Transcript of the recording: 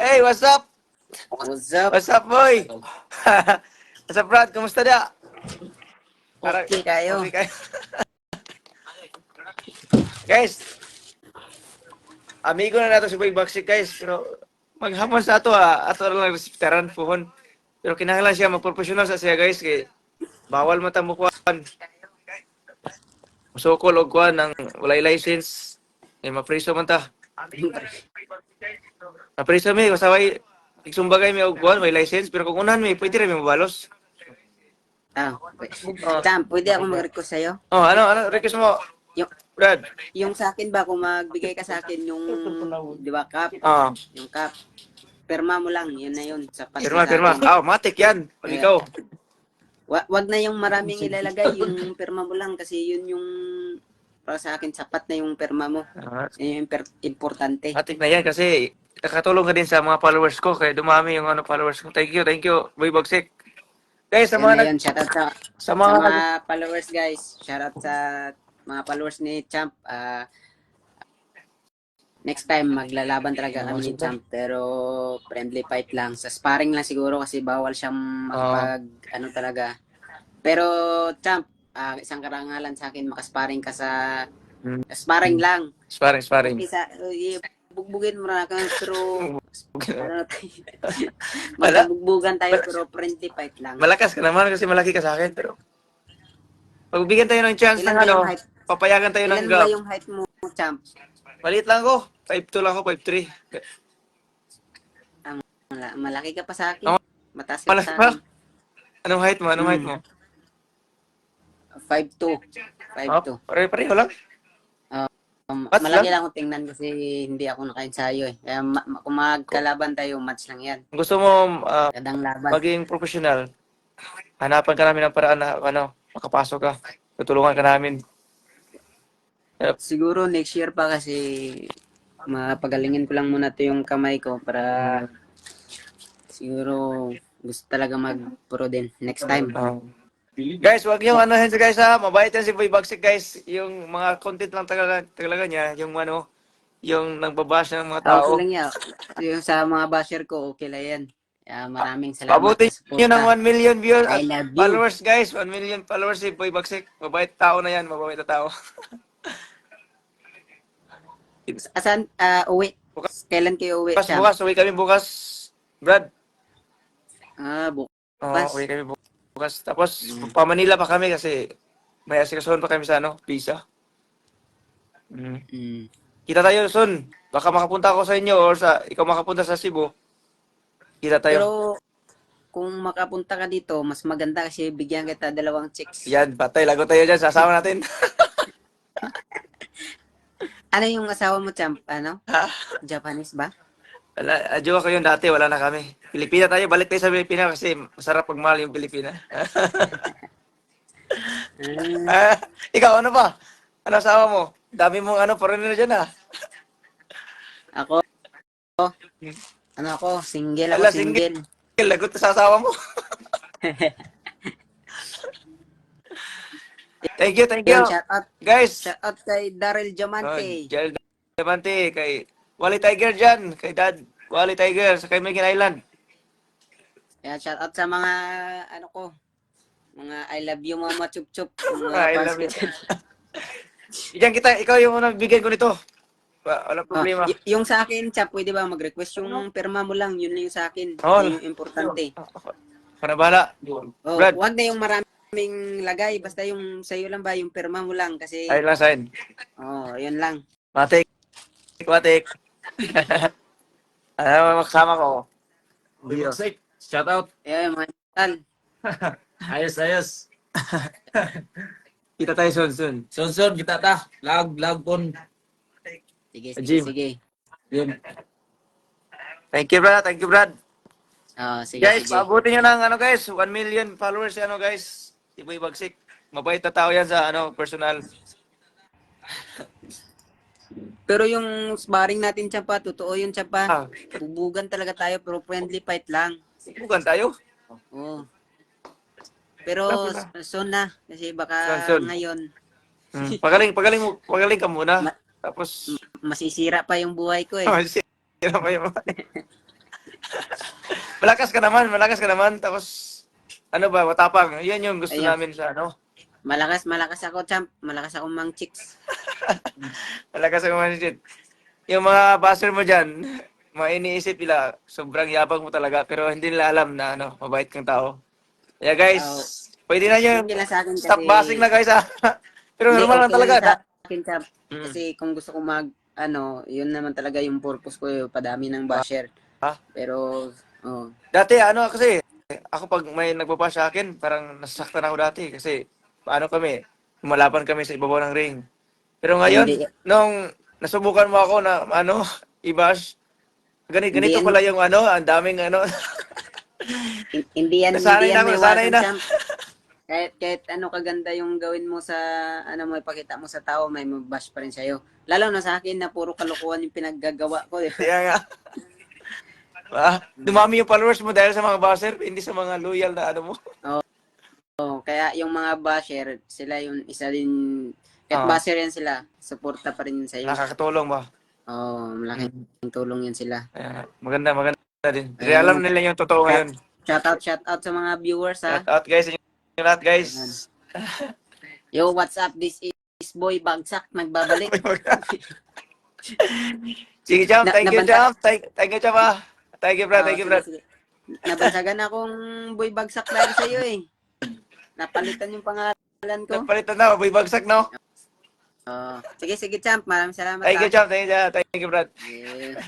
Hey, what's up? What's up? What's up, boy? what's up, Brad? Kumusta? Para- Okay kayo. Okay kayo. guys, amigo na nato si Boy Baksik, guys. Pero maghapon sa ato, ah. Ato na lang resiptaran pohon. Pero kinahanglan siya magprofessional sa siya, guys. Kay bawal man ta mukuan. Musukol og kuan ng walay license. Eh, mapriso man ta. Mapriso mi, kasaway, igsumbagay mi og may license. Pero kung unahan mi, pwede rin mi mabalos. Ah, pwede. Tam, pwede ako mag-request sa'yo? Oh, ano, ano, request mo, Yung, Brad? yung sa akin ba, kung magbigay ka sa akin yung, di ba, cup? Ah, Yung cup. Perma mo lang, yun na yun. Pirma, sa pirma. akin. Ah, matik yan. Pag ikaw. Wa- wag na yung maraming ilalagay, yung perma mo lang kasi yun yung para sa akin sapat na yung perma mo. Ah, Yun yung imper- importante. matik na yan kasi nakatulong ka din sa mga followers ko kaya dumami yung ano followers ko. Thank you, thank you. Boy Bagsik. Guys, sa Yun mga, na nag, yun, shoutout sa, sa sa mga, mga followers guys. Shoutout sa mga followers ni Champ. Ah, next time maglalaban talaga kami ni Champ pero friendly fight lang. Sa sparring lang siguro kasi bawal siyang makapag ano talaga. Pero Champ, ah, isang karangalan sa akin makasparring ka sa Hmm. sparring lang. sparring, sparring. Isa, uh, bugbugin mo na ka pero ano tayo. Wala. Magkabugbugan tayo pero friendly fight lang. Malakas ka naman kasi malaki ka sa akin pero pagbigyan tayo ng chance Ilan ng ano, height? papayagan tayo ng Ilan ba gap. yung height mo, Champ? Maliit lang ako. 5'2 lang ako, 5'3. Mala- malaki ka pa sa akin. Mataas ka sa akin. Anong height mo? Anong height mo? 5'2". Oh, 5'2". pare-pareho lang. Um, Match malaki lang akong tingnan kasi hindi ako naka-ensayo eh. Kaya ma- ma- kung magkalaban tayo, match lang yan. Kung gusto mo ah, Kadang laban. maging professional, hanapan ka namin ng paraan na ano, makapasok ka. Tutulungan ka namin. Siguro next year pa kasi mapagalingin ko lang muna to yung kamay ko para siguro gusto talaga mag-pro din next time. Ah. Guys, wag niyo ano yan guys ha. Mabait yan si Boy Bagsik guys. Yung mga content lang talaga, talaga niya. Yung ano, yung nagbabash ng mga tao. Okay lang yan. Yung sa mga basher ko, okay lang yan. Kaya maraming salamat. Pabuti sa niyo ng suporta. 1 million viewers I at love you. followers guys. 1 million followers si Boy Bagsik. Mabait tao na yan. Mabait na tao. Asan? ah uwi. Kailan kayo uwi? Bukas, Champ? bukas. Uwi kami bukas. Brad. Ah, bu- Oo, Bukas. uwi kami bukas. Tapos, pa Manila pa kami kasi may asikasuhan pa kami sa ano, visa. Mm. mm. Kita tayo soon. Baka makapunta ako sa inyo or sa ikaw makapunta sa Cebu. Kita tayo. Pero kung makapunta ka dito, mas maganda kasi bigyan kita dalawang chicks. Yan, patay. Lago tayo dyan. Sasama natin. Ano yung asawa mo, Champ? Ano? Japanese ba? Wala, adyo ko yun dati. Wala na kami. Pilipina tayo. Balik tayo sa Pilipina kasi masarap pagmahal yung Pilipina. Ah, Ah, ikaw, ano ba? Ano asawa mo? Dami mong ano, foreigner dyan ah. ako, ano ako, single ako, Ala, single. single. Lagot sa asawa mo. thank you, thank you. Yun, shout out, Guys, shout out kay Daryl Oh, Diamante. Jel Diamante, kay Wally Tiger dyan, kay Dad Wally Tiger, sa kay Megan Island. Yan, shout out sa mga, ano ko, mga I love you, mama chup chup. Mga I love you. Diyan kita, ikaw yung unang bigyan ko nito. Wa- Walang Oh, problema. y- yung sa akin, Champ, pwede ba mag-request yung perma mo lang, yun lang yung sa akin. Oh. Yun yung importante. Para bahala. Oh, Brad. wag na yung maraming lagay, basta yung sa'yo lang ba, yung perma mo lang kasi Ayun lang sign. oh, yun lang. Matik. Matik. ano makasama ko? Biosik, shout out. Eh, mga tal. Ayos, ayos. Kita tayo soon soon. Sunsun, kita ta. Lag, lag pon. Sige, sige, Jim. sige. Yun. Thank you, Brad. Thank you, Brad. Oh, sige, guys, sige. pabuti nyo ng ano guys, 1 million followers ano guys. Si Boy Bagsik. Mabait na tao yan sa ano, personal. Pero yung sparring natin, Champa, totoo yun, Champa. Ah, Bubugan talaga tayo, pero friendly fight lang. bukan tayo. Oo. Pero soon na, kasi baka Soon, soon. ngayon, Hmm. Pagaling, pagaling, mo- pagaling ka muna. Ma- Tapos, masisira pa yung buhay ko eh. oh, sira pa yung malakas ka naman, malakas ka naman. Tapos, ano ba, matapang. Yan yung gusto Ayun. namin sa ano. Malakas, malakas ako, champ. Malakas ako mang chicks. Malakas ang mga shit. Yung mga baser mo dyan, mga iniisip nila, sobrang yabang mo talaga. Pero hindi nila alam na ano, mabait kang tao. Kaya guys, Oh. pwede na sa akin kasi... stop basing na guys ha. Pero normal lang okay talaga. sa akin, champ. Mm. Kasi kung gusto ko mag, ano, yun naman talaga yung purpose ko, yung padami ng basher. Ah. Pero, oh, Dati ano kasi, ako pag may nagpapa sa akin, parang nasasaktan ako dati kasi paano kami, lumalaban kami sa ibabaw ng ring. Pero ngayon, Hindi. nung nasubukan mo ako na ano, i-bash, ganito, Hindi ganito yan- pala yung ano, ang daming ano. hin- hindi yan, Nasanay hindi na yan ako, may nasanay na. champ. Kahit, kahit ano kaganda yung gawin mo sa, ano mo, ipakita mo sa tao, may mabash pa rin sa'yo. Lalo na sa akin na puro kalokohan yung pinaggagawa ko. eh. Kaya nga. Ah, dumami yung followers mo dahil sa mga basher, hindi sa mga loyal na ano mo. Oh, kaya yung mga basher, sila yung isa din, Ah. kahit basher yan sila, suporta pa rin yun sa'yo. Nakakatulong ba? Oo, oh, malaking tulong yan sila. Kaya, maganda, maganda din. Kasi Ayun. alam nila yung totoo ngayon. Shout out, shout out sa mga viewers ha. Shout out guys, sa inyo lahat guys. Yo, what's up? This is Boy Bagsak, nagbabalik. Sige. Na- Thank you, nabanta-. Thank, thank you, Cham. ah. Thank you, Brad. Oo, Thank you, sige, Brad. sige. Nabansagan akong Boy Bagsak dahil sa'yo eh. Napalitan yung pangalan ko. Nagpalitan na. Boy bagsak, no? Oo. sige, sige, champ. Maraming salamat. Thank you, ha. Cham. Thank you. Thank you, Brad. Yeah.